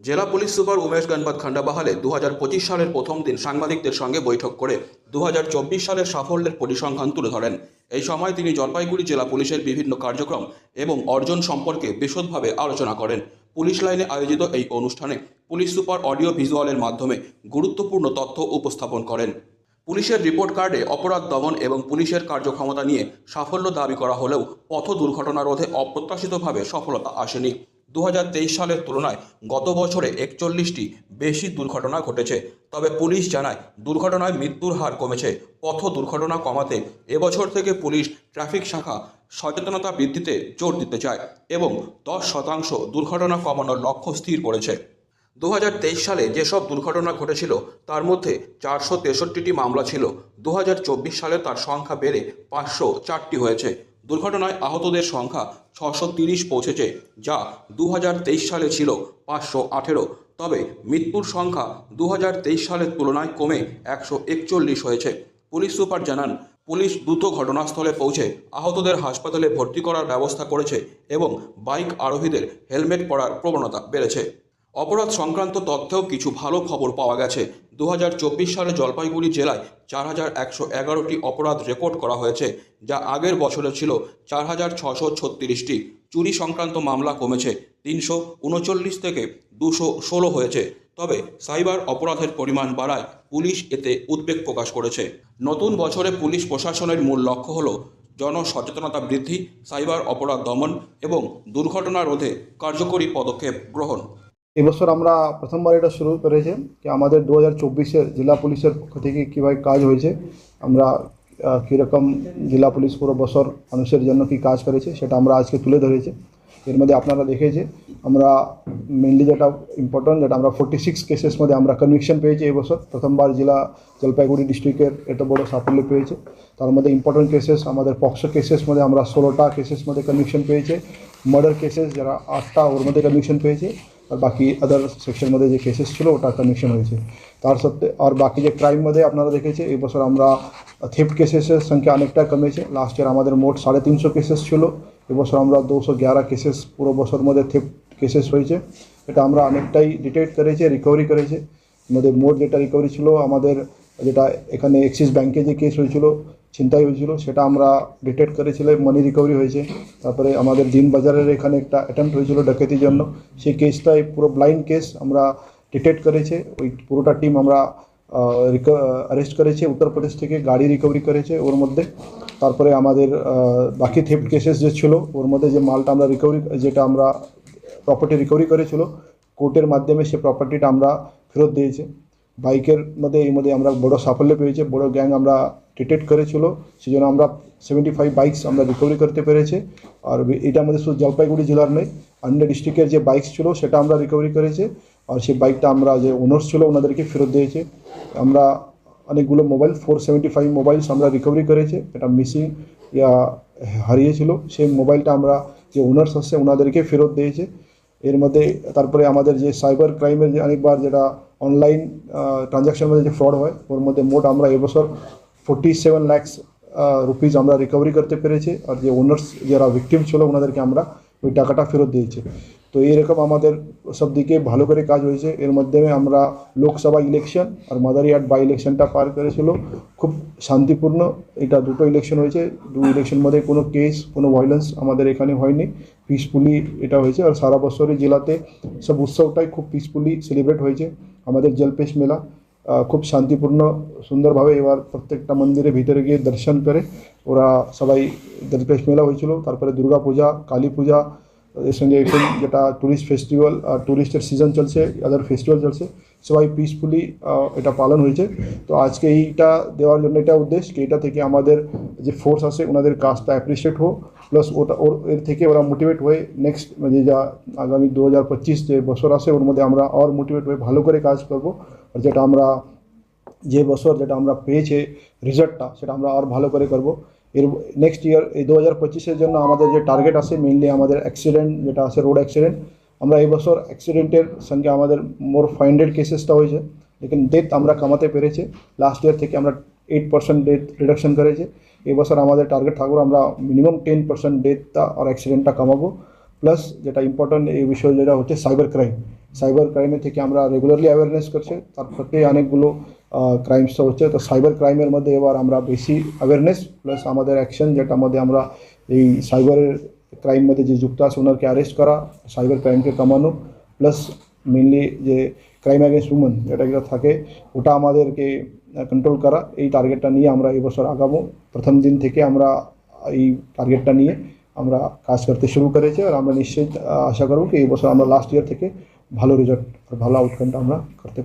জেলা police super Umesh Ganpat খান্ডাবাহালে দু হাজার পঁচিশ সালের প্রথম দিন সাংবাদিকদের সঙ্গে বৈঠক করে দু হাজার চব্বিশ সালের সাফল্যের পরিসংখ্যান তুলে ধরেন। এই সময় তিনি জলপাইগুড়ি জেলা পুলিশের বিভিন্ন কার্যক্রম এবং অর্জন সম্পর্কে বিশদভাবে আলোচনা করেন। পুলিশ লাইনে আয়োজিত এই অনুষ্ঠানে পুলিশ সুপার অডিও ভিজুয়ালের মাধ্যমে গুরুত্বপূর্ণ তথ্য উপস্থাপন করেন। পুলিশের রিপোর্ট কার্ডে অপরাধ দমন এবং পুলিশের কার্যক্ষমতা নিয়ে সাফল্য দাবি করা হলেও পথ দুর্ঘটনা রোধে অপ্রত্যাশিতভাবে সফলতা আসেনি। দু হাজার তেইশ সালের তুলনায় গত বছরে একচল্লিশটি বেশি দুর্ঘটনা ঘটেছে। তবে পুলিশ জানায়, দুর্ঘটনায় মৃত্যুর হার কমেছে। পথ দুর্ঘটনা কমাতে এবছর থেকে পুলিশ ট্রাফিক শাখা সচেতনতা বৃদ্ধিতে জোর দিতে চায় এবং দশ শতাংশ দুর্ঘটনা কমানোর লক্ষ্য স্থির করেছে। দু হাজার তেইশ সালে যেসব দুর্ঘটনা ঘটেছিল, তার মধ্যে চারশো তেষট্টিটি মামলা ছিল। দু হাজার চব্বিশ সালে তার সংখ্যা বেড়ে পাঁচশো চারটি হয়েছে। দুর্ঘটনায় আহতদের সংখ্যা ছশো তিরিশ পৌঁছেছে, যা দু হাজার তেইশ সালে ছিল পাঁচশো আঠেরো। তবে মৃত্যুর সংখ্যা দু হাজার তেইশ সালের তুলনায় কমে একশো একচল্লিশ হয়েছে। পুলিশ সুপার জানান, পুলিশ দ্রুত ঘটনাস্থলে পৌঁছে আহতদের হাসপাতালে ভর্তি করার ব্যবস্থা করেছে এবং বাইক আরোহীদের হেলমেট পরার প্রবণতা বেড়েছে। অপরাধ সংক্রান্ত তথ্যেও কিছু ভালো খবর পাওয়া গেছে। দু হাজার চব্বিশ সালে জলপাইগুড়ি জেলায় চার হাজার একশো এগারোটি অপরাধ রেকর্ড করা হয়েছে, যা আগের বছরে ছিল চার হাজার ছশো ছত্রিশটি। চুরি সংক্রান্ত মামলা কমেছে তিনশো উনচল্লিশ থেকে দুশো ষোলো হয়েছে। তবে সাইবার অপরাধের পরিমাণ বাড়ায় পুলিশ এতে উদ্বেগ প্রকাশ করেছে। নতুন বছরে পুলিশ প্রশাসনের মূল লক্ষ্য হল জনসচেতনতা বৃদ্ধি, সাইবার অপরাধ দমন এবং দুর্ঘটনা রোধে কার্যকরী পদক্ষেপ গ্রহণ। এবছর আমরা প্রথমবার এটা শুরু করেছি যে আমাদের দু হাজার চব্বিশের জেলা পুলিশের পক্ষ থেকে কীভাবে কাজ হয়েছে, আমরা কীরকম জেলা পুলিশ পুরো বছর মানুষের জন্য কী কাজ করেছে সেটা আমরা আজকে তুলে ধরেছি। এর মধ্যে আপনারা দেখেছে, আমরা মেনলি যেটা ইম্পর্টেন্ট যেটা আমরা ফোর্টি সিক্স কেসেস মধ্যে আমরা কনভিকশন পেয়েছি এবছর প্রথমবার জেলা জলপাইগুড়ি ডিস্ট্রিক্টের এত বড় সাফল্য পেয়েছে। তার মধ্যে ইম্পর্টেন্ট কেসেস আমাদের পক্সো কেসেস মধ্যে আমরা ষোলোটা কেসেস মধ্যে কনভিকশন পেয়েছে। মার্ডার কেসেস যারা আটটা ওর মধ্যে কনভিকশন পেয়েছে। আর বাকি আদার সেকশন মধ্যে যে কেসেস ছিল, ওটা কনভিকশন হয়েছে। তার সত্ত্বে আর বাকি যে ক্রাইম মধ্যে আপনারা দেখেছে এই বছর আমরা থেফট কেসেসের সংখ্যা অনেকটা কমেছে। লাস্ট ইয়ার আমাদের মোট সাড়ে তিনশো কেসেস ছিল। এবছর আমরা দুশো গ্যারা কেসেস পুরো বছর মধ্যে থেফট কেসেস হয়েছে। এটা আমরা অনেকটাই ডিটেক্ট করেছে রিকভারি করেছে। আমাদের মোট যেটা রিকভারি ছিল, আমাদের যেটা এখানে এক্সিস ব্যাংকে যে কেস হয়েছিল ছিনতাই হয়েছিল, সেটা আমরা ডিটেক্ট করেছিলাম মানি রিকভারি হয়েছে। তারপরে আমাদের দিন বাজারের এখানে একটা অ্যাটেম্প্ট হয়েছিল ডাকাতির জন্য। সেই কেসটাই পুরো ব্লাইন্ড কেস আমরা ডিটেক্ট করেছে। ওই পুরোটা টিম আমরা অ্যারেস্ট করেছে। উত্তরপ্রদেশ থেকে গাড়ি রিকভারি করেছে ওর মধ্যে। তারপরে আমাদের বাকি থেফট কেসেস যে ছিল, ওর মধ্যে যে মালটা আমরা রিকভারি যেটা আমরা প্রপার্টি রিকভারি করেছিল, কোর্টের মাধ্যমে সে প্রপার্টিটা আমরা ফেরত দিয়েছে। বাইকের মধ্যে, এই মধ্যে আমরা বড় সাফল্য পেয়েছে। বড় গ্যাং আমরা ডিটেক্ট করেছিল সেই জন্য আমরা সেভেন্টি ফাইভ বাইকস আমরা রিকভারি করতে পেরেছি। আর এটা আমাদের শুধু জলপাইগুড়ি জেলার নেই অন্য ডিস্ট্রিক্টের যে বাইকস ছিল, সেটা আমরা রিকভারি করেছি। আর সেই বাইকটা আমরা যে ওনার্স ছিল, ওনাদেরকে ফেরত দিয়েছে। আমরা অনেকগুলো mobile four seventy five mobiles আমরা রিকভারি করেছি। এটা মিসিং, ইয়া, হারিয়েছিল। সেই মোবাইলটা আমরা যে ওনার্স আসছে ওনাদেরকে ফেরত দিয়েছে। এর মধ্যে তারপরে আমাদের যে সাইবার ক্রাইমের যে অনেকবার যেটা অনলাইন ট্রানজ্যাকশনের মধ্যে যে ফ্রড হয়, ওর মধ্যে মোট আমরা এবছর ফোর্টি সেভেন ল্যাক্স রুপিজ আমরা রিকভারি করতে পেরেছি আর যে ওনার্স যারা ভিকটিম ছিল ওনাদেরকে আমরা ওই টাকাটা ফেরত দিয়েছি। তো এইরকম আমাদের সব দিকে ভালো করে কাজ হয়েছে। এর মাধ্যমে আমরা লোকসভা ইলেকশন আর মাদারিহাট বাই ইলেকশনটা পার করেছিল। খুব শান্তিপূর্ণ এটা দুটো ইলেকশন হয়েছে। দু ইলেকশন মধ্যে কোনো কেস কোনো ভায়োলেন্স আমাদের এখানে হয়নি। পিসফুলি এটা হয়েছে আর সারা বছরই জেলাতে সব উৎসবটাই খুব পিসফুলি সেলিব্রেট হয়েছে। আমাদের জলপেশ মেলা খুব শান্তিপূর্ণ, সুন্দরভাবে এবার প্রত্যেকটা মন্দিরের ভিতরে গিয়ে দর্শন করে। ওরা সবাই জলপেশ মেলা হয়েছিল, তারপরে দুর্গা পূজা, কালী পূজা, এর সঙ্গে এখন যেটা ট্যুরিস্ট ফেস্টিভ্যাল ট্যুরিস্টের সিজন চলছে আদার ফেস্টিভ্যাল চলছে, সবাই পিসফুলি এটা পালন হয়েছে। তো আজকে এইটা দেওয়ার জন্য এটা উদ্দেশ্য কি এটা থেকে আমাদের যে ফোর্স আছে ওনাদের কাজটা অ্যাপ্রিসিয়েট হোক প্লাস ওটা, ওর, এর থেকে ওরা মোটিভেট হয়ে নেক্সট যে যা আগামী দু হাজার পঁচিশ যে বছর আসে, ওর মধ্যে আমরা আর মোটিভেট হয়ে ভালো করে কাজ করব। আর যেটা আমরা, যে বছর যেটা আমরা পেয়েছে রেজাল্টটা সেটা আমরা আর ভালো করে করব। এর নেক্সট ইয়ার এই দু হাজার পঁচিশের জন্য আমাদের যে টার্গেট আছে মেনলি আমাদের অ্যাক্সিডেন্ট যেটা আছে রোড অ্যাক্সিডেন্ট আমরা এই বছর অ্যাক্সিডেন্টের সঙ্গে আমাদের মোর ফাইভ হান্ড্রেড কেসেসটা হয়েছে। লেকিন ডেথ আমরা কমাতে পেরেছি। লাস্ট ইয়ার থেকে আমরা এইট পার্সেন্ট ডেথ রিডাকশন করেছে। এই বছর আমাদের টার্গেট থাকবে আমরা মিনিমাম টেন পার্সেন্ট ডেথটা আর অ্যাক্সিডেন্টটা কমাবো। প্লাস যেটা ইম্পর্টেন্ট এই বিষয় যেটা হচ্ছে সাইবার ক্রাইম সাইবার ক্রাইমের থেকে আমরা রেগুলারলি অ্যাওয়ারনেস করছি, তার থেকে অনেকগুলো ক্রাইমসটা হচ্ছে তো সাইবার ক্রাইমের মধ্যে এবার আমরা বেশি অ্যাওয়ারনেস প্লাস আমাদের অ্যাকশন যেটা মধ্যে আমরা এই সাইবারের ক্রাইম মধ্যে যে যুক্ত আছে, ওনাকে অ্যারেস্ট করা সাইবার ক্রাইমকে কমানো প্লাস মেনলি যে ক্রাইম অ্যাগেন্স্ট উমেন যেটা যেটা থাকে, ওটা আমাদেরকে কন্ট্রোল করা। এই টার্গেটটা নিয়ে আমরা এবছর বছর আগামো প্রথম দিন থেকে আমরা এই টার্গেটটা নিয়ে আমরা কাজ করতে শুরু করেছি আর আমরা নিশ্চয়ই আশা করব কি এই বছর আমরা লাস্ট ইয়ার থেকে ভালো রেজাল্ট আর ভালো আউটকামটা আমরা করতে